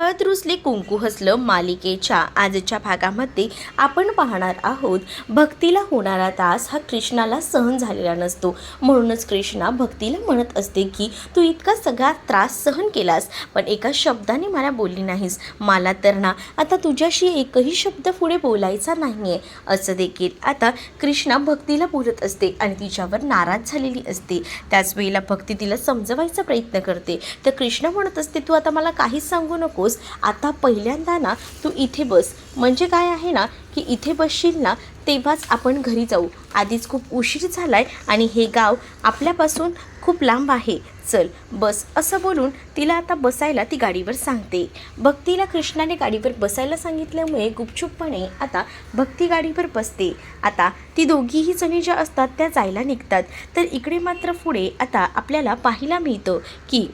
हळद रुसली कुंकू हसलं मालिकेच्या. आजच्या भागामध्ये आपण पाहणार आहोत भक्तीला होणारा त्रास हा कृष्णाला सहन झालेला नसतो. म्हणूनच कृष्णा भक्तीला म्हणत असते की तू इतका सगळा त्रास सहन केलास पण एका शब्दाने मला बोलली नाहीस. मला तर ना आता तुझ्याशी एकही शब्द पुढे बोलायचा नाही आहे असं देखील आता कृष्णा भक्तीला बोलत असते आणि तिच्यावर नाराज झालेली असते. त्याच वेळेला भक्ती तिला समजवायचा प्रयत्न करते. तर कृष्णा म्हणत असते तू आता मला काहीच सांगू नको नकोस आता पहिल्यांदा ना तू इथे बस. म्हणजे काय आहे ना की इथे बसशील ना तेव्हाच आपण घरी जाऊ. आधीच खूप उशीर झालाय आणि हे गाव आपल्यापासून खूप लांब आहे. चल बस. असं बोलून तिला आता बसायला ती गाडीवर सांगते. भक्तीला कृष्णाने गाडीवर बसायला सांगितल्यामुळे गुपचूपपणे आता भक्ती गाडीवर बसते. आता ती दोघीही जणी ज्या असतात त्या जायला निघतात. तर इकडे मात्र पुढे आता आपल्याला पाहायला मिळतं की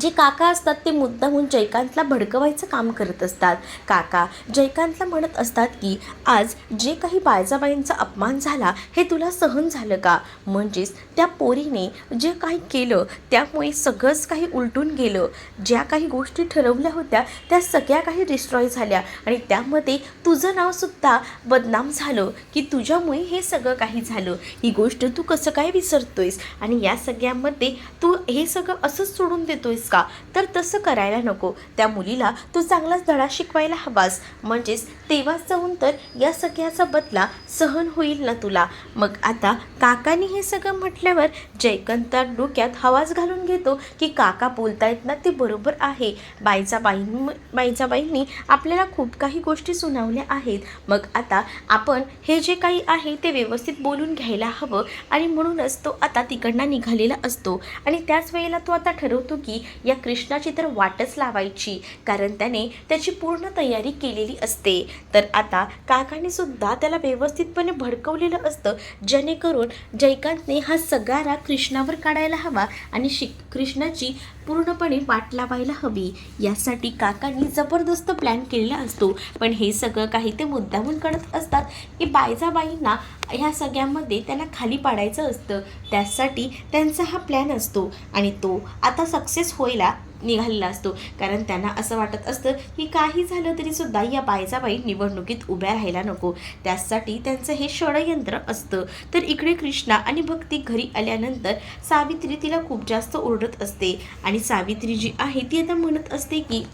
जे काका असतात ते मुद्दामून जयकांतला भडकवायचं काम करत असतात. काका जयकांतला म्हणत असतात की आज जे काही बाळजाबाईंचा अपमान झाला हे तुला सहन झालं का? म्हणजेच त्या पोरीने जे काही केलं त्यामुळे सगळंच काही उलटून गेलं. ज्या काही गोष्टी ठरवल्या होत्या त्या सगळ्या काही डिस्ट्रॉय झाल्या. आणि त्यामध्ये तुझं नावसुद्धा बदनाम झालं की तुझ्यामुळे हे सगळं काही झालं. ही गोष्ट तू कसं काय विसरतोयस? आणि या सगळ्यामध्ये तू हे सगळं असंच सोडून देतोयस का? तर तसं करायला नको. त्या मुलीला तू चांगलाच धडा शिकवायला हवास. म्हणजेच तेव्हाच जाऊन तर या सगळ्याचा बदला सहन होईल ना तुला. मग आता काकांनी हे सगळं म्हटल्यावर जयकंत डोक्यात हवाच घालून घेतो की काका बोलतायत ना ते बरोबर आहे. बाईचा बाईं बाईचा बाईंनी आपल्याला खूप काही गोष्टी सुनावल्या आहेत. मग आता आपण हे जे काही आहे ते व्यवस्थित बोलून घ्यायला हवं आणि म्हणूनच तो आता तिकडनं निघालेला असतो. आणि त्याच वेळेला तो आता ठरवतो की या कृष्णाची तर वाटच लावायची कारण त्याने त्याची पूर्ण तयारी केलेली असते. तर आता काकाने सुद्धा त्याला व्यवस्थितपणे भडकवलेलं असतं जेणेकरून जयकांतने हा सगळा राग कृष्णावर काढायला हवा आणि शिक कृष्णाची पूर्णपणे वाट लावायला हवी. यासाठी काकांनी जबरदस्त प्लॅन केलेला असतो. पण हे सगळं काही ते मुद्दामून करत असतात की बायजाबाईंना ह्या सगळ्यामध्ये त्यांना खाली पाडायचं असतं. त्यासाठी त्यांचा हा प्लॅन असतो. आणि तो आता सक्सेस व्हायला निघालेला असतो. कारण त्यांना असं वाटत असतं की काही झालं तरी सुद्धा या बायजाबाई निवडणुकीत उभ्या राहायला नको. त्यासाठी त्यांचं हे षडयंत्र असतं. तर इकडे कृष्णा आणि भक्ती घरी आल्यानंतर सावित्री तिला खूप जास्त ओरडत असते. आणि सावित्री जी आहे ती आता म्हणत असते की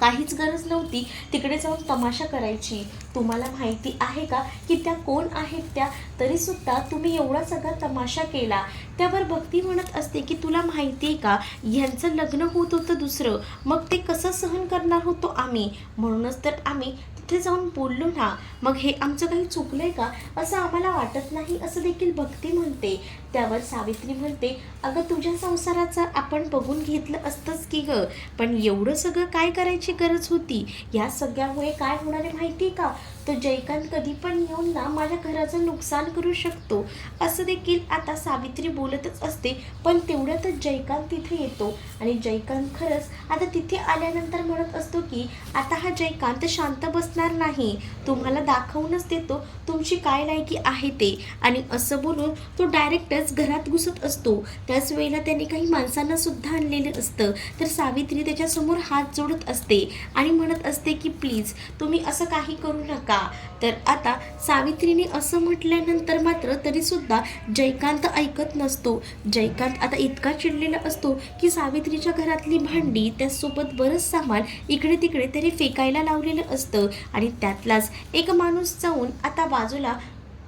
काहीच गरज नव्हती. तिकडे जाऊन तमाशा करायची. तुम्हाला माहिती आहे का की त्या कोण आहेत त्या? तरीसुद्धा तुम्ही एवढा सगळा तमाशा केला. त्यावर भक्ती म्हणत असते की तुला माहिती आहे का? ह्यांचं लग्न होत होतं दुसरं. मग ते कसं सहन करणार होतो आम्ही? म्हणूनच तर आम्ही तिथे जाऊन बोललो ना मग हे आमचं काही चुकलं आहे का? असं आम्हाला वाटत नाही असं देखील भक्ती म्हणते. त्यावर सावित्री म्हणते अगं तुझ्या संसाराचं आपण बघून घेतलं असतंच की गं पण एवढं सगळं काय करायची गरज होती? या सगळ्यामुळे काय होणार आहे माहिती आहे का? तो जयकांत कधी पण येऊन ना माझ्या घराचं नुकसान करू शकतो. असं देखील आता सावित्री बोलतच असते. पण तेवढ्यातच जयकांत तिथे येतो. आणि जयकांत खरंच आता तिथे आल्यानंतर म्हणत असतो की आता हा जयकांत शांत बसणार नाही. तुम्हाला दाखवूनच देतो तुमची काय लायकी आहे ते. आणि असं बोलून तो डायरेक्टच घरात घुसत असतो. त्याच वेळेला त्याने काही माणसांना सुद्धा आणलेलं असतं. तर सावित्री त्याच्यासमोर हात जोडत असते आणि म्हणत असते की प्लीज तुम्ही असं काही करू नका. तर आता सावित्रीने असं म्हटल्यानंतर मात्र तरीसुद्धा जयकांत ऐकत नसतो. जयकांत आता इतका चिडलेला असतो की सावित्रीच्या घरातली भांडी त्यासोबत बरंच सामान इकडे तिकडे तरी फेकायला लावलेलं असतं. आणि त्यातलाच एक माणूस जाऊन आता बाजूला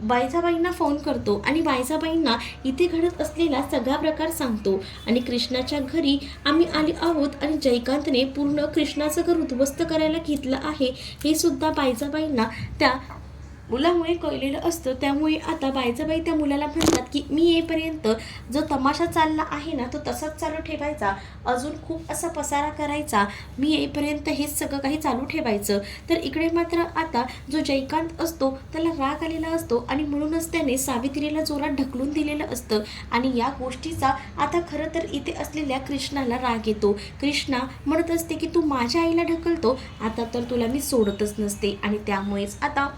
बायजाबाईंना फोन करतो आणि बायजाबाईंना इथे घडत असलेला सगळा प्रकार सांगतो. आणि कृष्णाच्या घरी आम्ही आले आहोत आणि जयकांतने पूर्ण कृष्णाचं घर उद्ध्वस्त करायला घेतलं आहे. हे सुद्धा बायजाबाईंना त्या मुलामुळे कळलेलं असतं. त्यामुळे आता बायजाबाई त्या मुलाला म्हणतात की मी येईपर्यंत जो तमाशा चालला आहे ना तो तसाच चालू ठेवायचा. अजून खूप असा पसारा करायचा. मी येईपर्यंत हेच सगळं काही चालू ठेवायचं. तर इकडे मात्र आता जो जयकांत असतो त्याला राग आलेला असतो आणि म्हणूनच त्याने सावित्रीला जोरात ढकलून दिलेलं असतं. आणि या गोष्टीचा आता खरं तर इथे असलेल्या कृष्णाला राग येतो. कृष्णा म्हणत असते की तू माझ्या आईला ढकलतो. आता तर तुला मी सोडतच नसते. आणि त्यामुळेच आता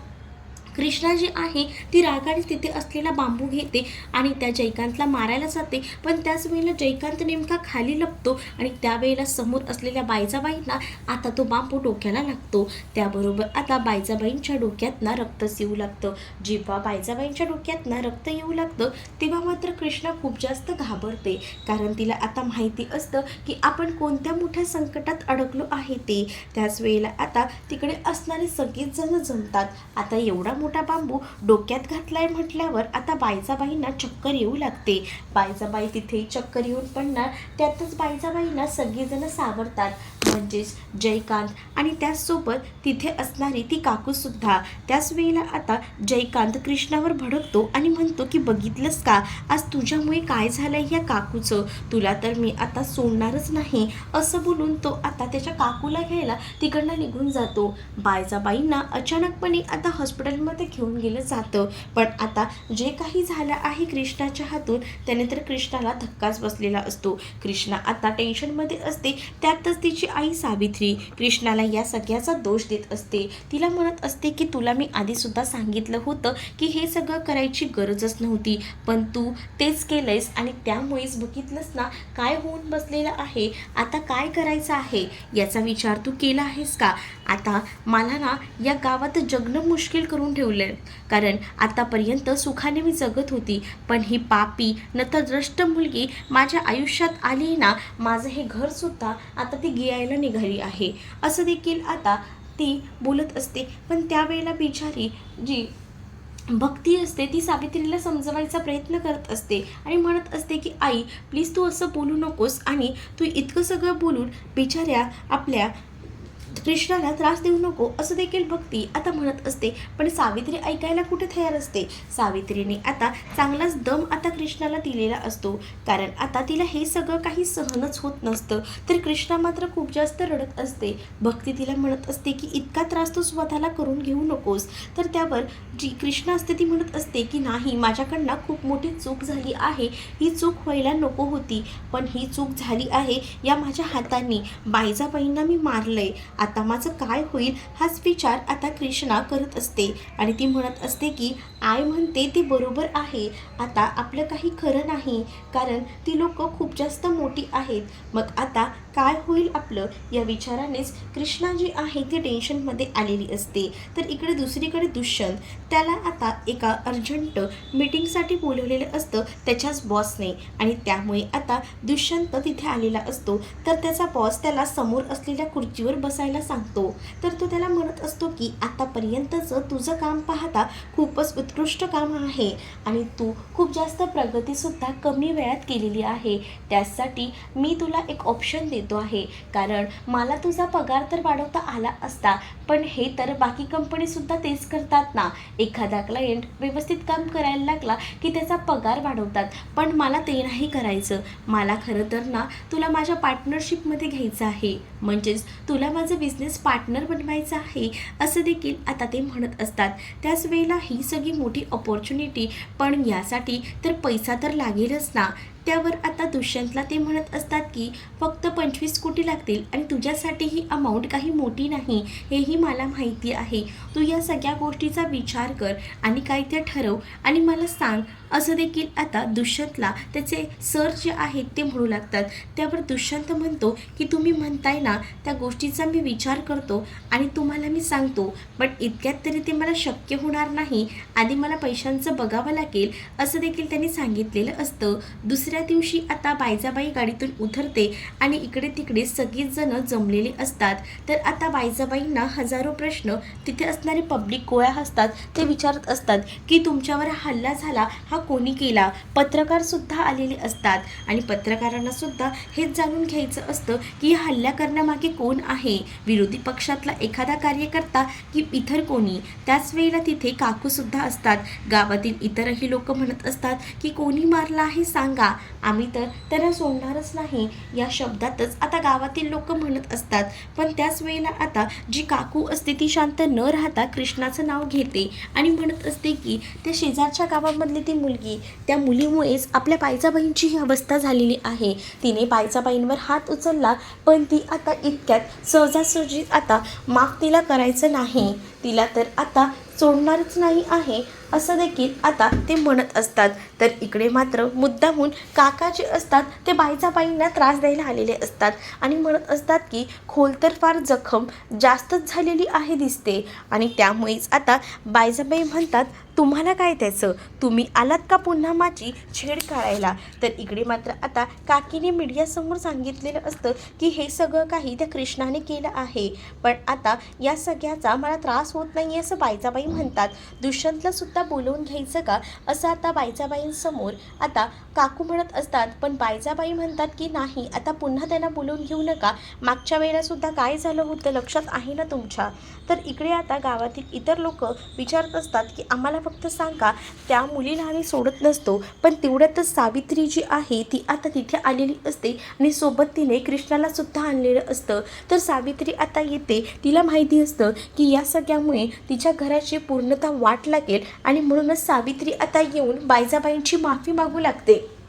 कृष्णा जी आहे ती रागाने तिथे असलेला बांबू घेते आणि त्या जयकांतला मारायला जाते. पण त्याच वेळेला जयकांत नेमका खाली लपतो आणि त्यावेळेला समोर असलेल्या बायजाबाईंना आता तो बांबू डोक्याला लागतो. त्याबरोबर आता बायजाबाईंच्या डोक्यातनं रक्तच येऊ लागतं. जेव्हा बायजाबाईंच्या डोक्यातनं रक्त येऊ लागतं तेव्हा मात्र कृष्णा खूप जास्त घाबरते. कारण तिला आता माहिती असतं की आपण कोणत्या मोठ्या संकटात अडकलो आहे ते. त्याच वेळेला आता तिकडे असणारे सगळेच जण जमतात. आता एवढा मोठा बांबू डोक्यात घातलाय म्हटल्यावर आता बायजाबाईंना चक्कर येऊ लागते. बायजाबाई तिथे चक्कर येऊन पडणार. त्यातच बायजाबाईंना सगळेजण सावरतात. म्हणजेच जयकांत आणि त्याचसोबत तिथे असणारी ती काकूसुद्धा त्याच वेळेला आता जयकांत कृष्णावर भडकतो आणि म्हणतो की बघितलंस का? आज तुझ्यामुळे काय झालंय या काकूचं? तुला तर मी आता सोडणारच नाही. असं बोलून तो आता त्याच्या काकूला घ्यायला तिकडनं निघून जातो. बायजाबाईंना अचानकपणे आता हॉस्पिटलमध्ये घेऊन गेलं जातं. पण आता जे काही झालं आहे कृष्णाच्या हातून त्याने तर कृष्णाला धक्काच बसलेला असतो. कृष्णा आता टेन्शनमध्ये असते त्यातच तिची आई सावित्री कृष्णाला या सगळ्याचा दोष देत असते. तिला म्हणत असते की तुला मी आधीसुद्धा सांगितलं होतं की हे सगळं करायची गरजच नव्हती. पण तू तेच केलंयस आणि त्यामुळेच बघितलंस ना काय होऊन बसलेलं आहे. आता काय करायचं आहे? याचा विचार तू केला आहेस का? आता मला ना या गावात जगणं मुश्किल करून ठेवलं कारण आतापर्यंत सुखाने मी जगत होती पण ही पापी नतद्रष्ट मुलगी माझ्या आयुष्यात आली ना माझं हे घरसुद्धा आता ती गियायला निघाली आहे. असं देखील आता ती बोलत असते. पण त्यावेळेला बिचारी जी भक्ती असते ती सावित्रीला समजवायचा प्रयत्न करत असते आणि म्हणत असते की आई प्लीज तू असं बोलू नकोस आणि तू इतकं सगळं बोलून बिचाऱ्या आपल्या कृष्णाला त्रास देऊ नको असं देखील भक्ती आता म्हणत असते. पण सावित्री ऐकायला कुठे तयार असते? सावित्रीने आता चांगलाच दम आता कृष्णाला दिलेला असतो. कारण आता तिला हे सगळं काही सहनच होत नसतं. तर कृष्णा मात्र खूप जास्त रडत असते. भक्ती तिला म्हणत असते की इतका त्रास तू स्वतःला करून घेऊ नकोस. तर त्यावर जी कृष्णा असते ती म्हणत असते की नाही माझ्याकडनं खूप मोठी चूक झाली आहे. ही चूक व्हायला नको होती. पण ही चूक झाली आहे या माझ्या हातांनी. बाईजाबाईंना मी मारलंय. आता आता माझं काय होईल हाच विचार आता कृष्णा करत असते. आणि ती म्हणत असते की आय म्हणते ते बरोबर आहे. आता आपलं काही खरं नाही कारण ती लोक खूप जास्त मोठी आहेत. मग आता काय होईल आपलं? या विचारानेच कृष्णा जी आहे ती टेन्शनमध्ये आलेली असते. तर इकडे दुसरीकडे दुष्यंत. त्याला आता एका अर्जंट मीटिंगसाठी बोलवलेलं असतं त्याच्याच बॉसने. आणि त्यामुळे आता दुष्यंत तिथे आलेला असतो. तर त्याचा बॉस त्याला समोर असलेल्या खुर्चीवर बसायला सांगतो. तर तो त्याला म्हणत असतो की आतापर्यंतचं तुझं काम पाहता खूपच उत्कृष्ट काम आहे आणि तू खूप जास्त प्रगतीसुद्धा कमी वेळात केलेली आहे. त्यासाठी मी तुला एक ऑप्शन देतो आहे. कारण मला तुझा पगार तर वाढवता आला असता पण हे तर बाकी कंपनीसुद्धा तेच करतात ना. एखादा क्लायंट व्यवस्थित काम करायला लागला की त्याचा पगार वाढवतात पण मला ते नाही करायचं. मला खरं तर ना तुला माझ्या पार्टनरशिपमध्ये घ्यायचं आहे. म्हणजेच तुला माझं बिझनेस बिझनेस पार्टनर बनवायचा आहे असं देखील आता ते म्हणत असतात. त्याच वेळेला ही सगळी मोठी ऑपॉर्च्युनिटी पण यासाठी तर पैसा तर लागेलच ना. त्यावर आता दुष्यंतला ते म्हणत असतात की फक्त पंचवीस कोटी लागतील आणि तुझ्यासाठी ही अमाऊंट काही मोठी नाही हेही मला माहिती आहे. तू या सगळ्या गोष्टीचा विचार कर आणि काय ते ठरव आणि मला सांग असं देखील आता दुष्यंतला त्याचे सर जे आहेत ते म्हणू लागतात. त्यावर दुष्यंत म्हणतो की तुम्ही म्हणताय ना त्या गोष्टीचा मी विचार करतो आणि तुम्हाला मी सांगतो बट इतक्यात तरी ते मला शक्य होणार नाही. आधी मला पैशांचं बघावं लागेल असं देखील त्यांनी सांगितलेलं असतं. दुसरं दुसऱ्या दिवशी आता बायजाबाई गाडीतून उतरते आणि इकडे तिकडे सगळीच जमलेले असतात. तर आता बायजाबाईंना हजारो प्रश्न. तिथे असणारे पब्लिक गोळ्या असतात ते विचारत असतात की तुमच्यावर हल्ला झाला? हा कोणी केला? पत्रकारसुद्धा आलेले असतात. आणि पत्रकारांनासुद्धा हेच जाणून घ्यायचं असतं की हल्ला करण्यामागे कोण आहे? विरोधी पक्षातला एखादा कार्यकर्ता की इतर कोणी? त्याच वेळेला तिथे काकूसुद्धा असतात. गावातील इतरही लोक म्हणत असतात की कोणी मारला आहे सांगा. आम्ही तर त्यांना सोडणारच नाही. या शब्दातच आता गावातील लोक म्हणत असतात. पण त्याच वेळेला आता जी काकू असते ती शांत न राहता कृष्णाचं नाव घेते आणि म्हणत असते की त्या शेजारच्या गावामधली ती मुलगी त्या मुलीमुळेच आपल्या पायजाबाईंची ही अवस्था झालेली आहे. तिने पायजाबाईंवर हात उचलला पण ती आता इतक्यात सहजासहजी आता माफ तिला करायचं नाही. तिला तर आता सोडणारच नाही आहे असं देखील आता ते म्हणत असतात. तर इकडे मात्र मुद्दाहून काका जे असतात ते बाईजाबाईंना त्रास द्यायला आलेले असतात आणि म्हणत असतात की खोल तर फार जखम जास्तच झालेली आहे दिसते. आणि त्यामुळेच आता बाईजाबाई म्हणतात तुम्हाला काय त्याचं तुम्ही आलात का पुन्हा माझी छेड काढायला? तर इकडे मात्र आता काकीने मीडियासमोर सांगितलेलं असतं की हे सगळं काही त्या कृष्णाने केलं आहे. पण आता या सगळ्याचा मला त्रास होत नाही असं बायजाबाई म्हणतात. दुष्यंतला सुद्धा बोलवून घ्यायचं का? असं आता बायजाबाईंसमोर आता काकू म्हणत असतात. पण बायजाबाई म्हणतात की नाही आता पुन्हा त्यांना बोलवून घेऊ नका. मागच्या वेळेलासुद्धा काय झालं होतं लक्षात आहे ना तुमच्या? तर इकडे आता गावातील इतर लोक विचारत असतात की आम्हाला फक्त सांगा त्या मुलीला आम्ही सोडत नसतो पण तेवढ्यातच सावित्री जी आहे ती आता तिथे आलेली असते आणि सोबत तिने कृष्णाला सुद्धा आणलेलं असतं. तर सावित्री आता येते तिला माहिती असतं की या सगळ्यामुळे तिच्या घराची पूर्णता वाट लागेल आणि म्हणूनच सावित्री आता येऊन बायजाबाईंची माफी मागू लागते.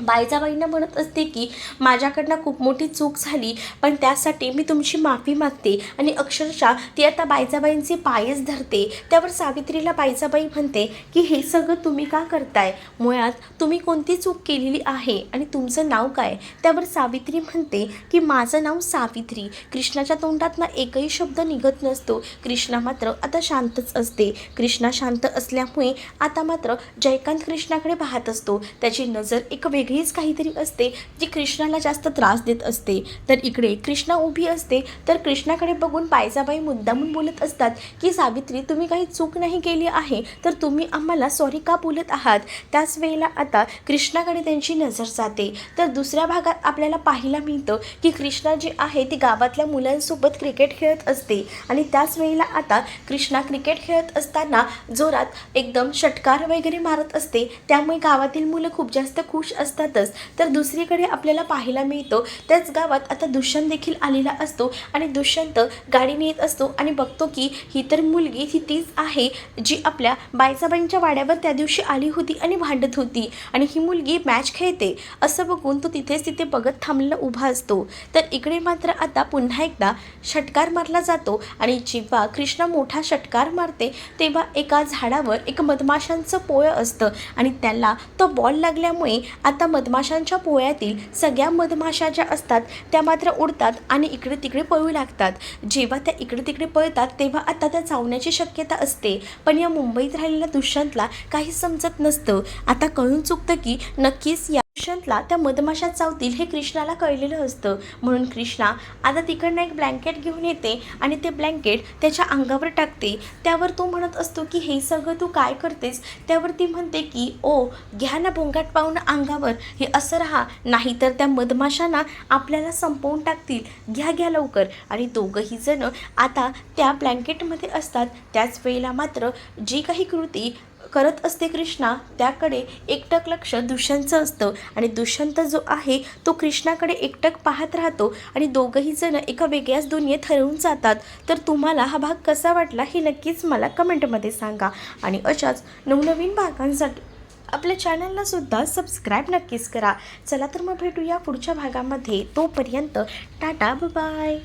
बायजाबाईंना म्हणत असते की माझ्याकडनं खूप मोठी चूक झाली पण त्यासाठी मी तुमची माफी मागते आणि अक्षरशः ती आता बायजाबाईंचे पायच धरते. त्यावर सावित्रीला बायजाबाई म्हणते की हे सगळं तुम्ही का करताय? मुळात तुम्ही कोणती चूक केलेली आहे आणि तुमचं नाव काय? त्यावर सावित्री म्हणते की माझं नाव सावित्री. कृष्णाच्या तोंडात ना एकही शब्द निघत नसतो. कृष्णा मात्र आता शांतच असते. कृष्णा शांत असल्यामुळे आता मात्र जयकांत कृष्णाकडे पाहत असतो. त्याची नजर एक वेग वेगळीच काहीतरी असते जी कृष्णाला जास्त त्रास देत असते. तर इकडे कृष्णा उभी असते. तर कृष्णाकडे बघून पायजाबाई मुद्दामून बोलत असतात की सावित्री तुम्ही काही चूक नाही केली आहे? तर तुम्ही आम्हाला सॉरी का बोलत आहात? त्याच वेळेला आता कृष्णाकडे त्यांची नजर जाते. तर दुसऱ्या भागात आपल्याला पाहायला मिळतं की कृष्णा जी आहे ती गावातल्या मुलांसोबत क्रिकेट खेळत असते. आणि त्याच वेळेला आता कृष्णा क्रिकेट खेळत असताना जोरात एकदम षटकार वगैरे मारत असते. त्यामुळे गावातील मुलं खूप जास्त खुश असतातच. तर दुसरीकडे आपल्याला पाहायला मिळतो त्याच गावात आता दुष्यंत देखील आलेला असतो आणि दुष्यंत गाडीने येत असतो आणि बघतो की ही तर मुलगी ही तीच आहे जी आपल्या बायसाबाईंच्या वाड्यावर त्या दिवशी आली होती आणि भांडत होती आणि ही मुलगी मॅच खेळते. असं बघून तो तिथेच तिथे बघत थांबलेला उभा असतो. तर इकडे मात्र आता पुन्हा एकदा षटकार मारला जातो आणि जेव्हा कृष्णा मोठा षटकार मारते तेव्हा एका झाडावर एक मधमाशांचं पोळं असतं आणि त्याला तो बॉल लागल्यामुळे आता आता मधमाशांच्या पोळ्यातील सगळ्या मधमाशा ज्या असतात त्या मात्र उडतात आणि इकडे तिकडे पळू लागतात. जेव्हा त्या इकडे तिकडे पळतात तेव्हा आता त्या चावण्याची शक्यता असते. पण या मुंबईत राहिलेल्या दुष्यंतला काही समजत नसतं. आता कळून चुकतं की नक्कीच या दुष्यंतला त्या मधमाशा चावतील हे कृष्णाला कळलेलं असतं. म्हणून कृष्णा आता तिकडनं एक ब्लँकेट घेऊन येते आणि ते ब्लँकेट त्याच्या अंगावर टाकते. त्यावर तो म्हणत असतो की हे सगळं तू काय करतेस? त्यावर ती म्हणते की ओ घ्या ना भोंगाट पाहून अंगावर. हे असं राहा. नाहीतर त्या मधमाशांना आपल्याला संपवून टाकतील. घ्या घ्या लवकर. आणि दोघंही जण आता त्या ब्लँकेटमध्ये असतात. त्याच वेळेला मात्र जी काही कृती करत असते कृष्णा त्याकडे एकटक लक्ष दुष्यंतचं असतं. आणि दुष्यंत जो आहे तो कृष्णाकडे एकटक पाहत राहतो आणि दोघंही जण एका वेगळ्याच दुनियेत हरवून जातात. तर तुम्हाला हा भाग कसा वाटला हे नक्कीच मला कमेंटमध्ये सांगा. आणि अशाच नवनवीन भागांसाठी आपल्या चॅनलला सुद्धा सबस्क्राईब नक्कीच करा. चला तर मग भेटूया पुढच्या भागामध्ये. तोपर्यंत टाटा बाय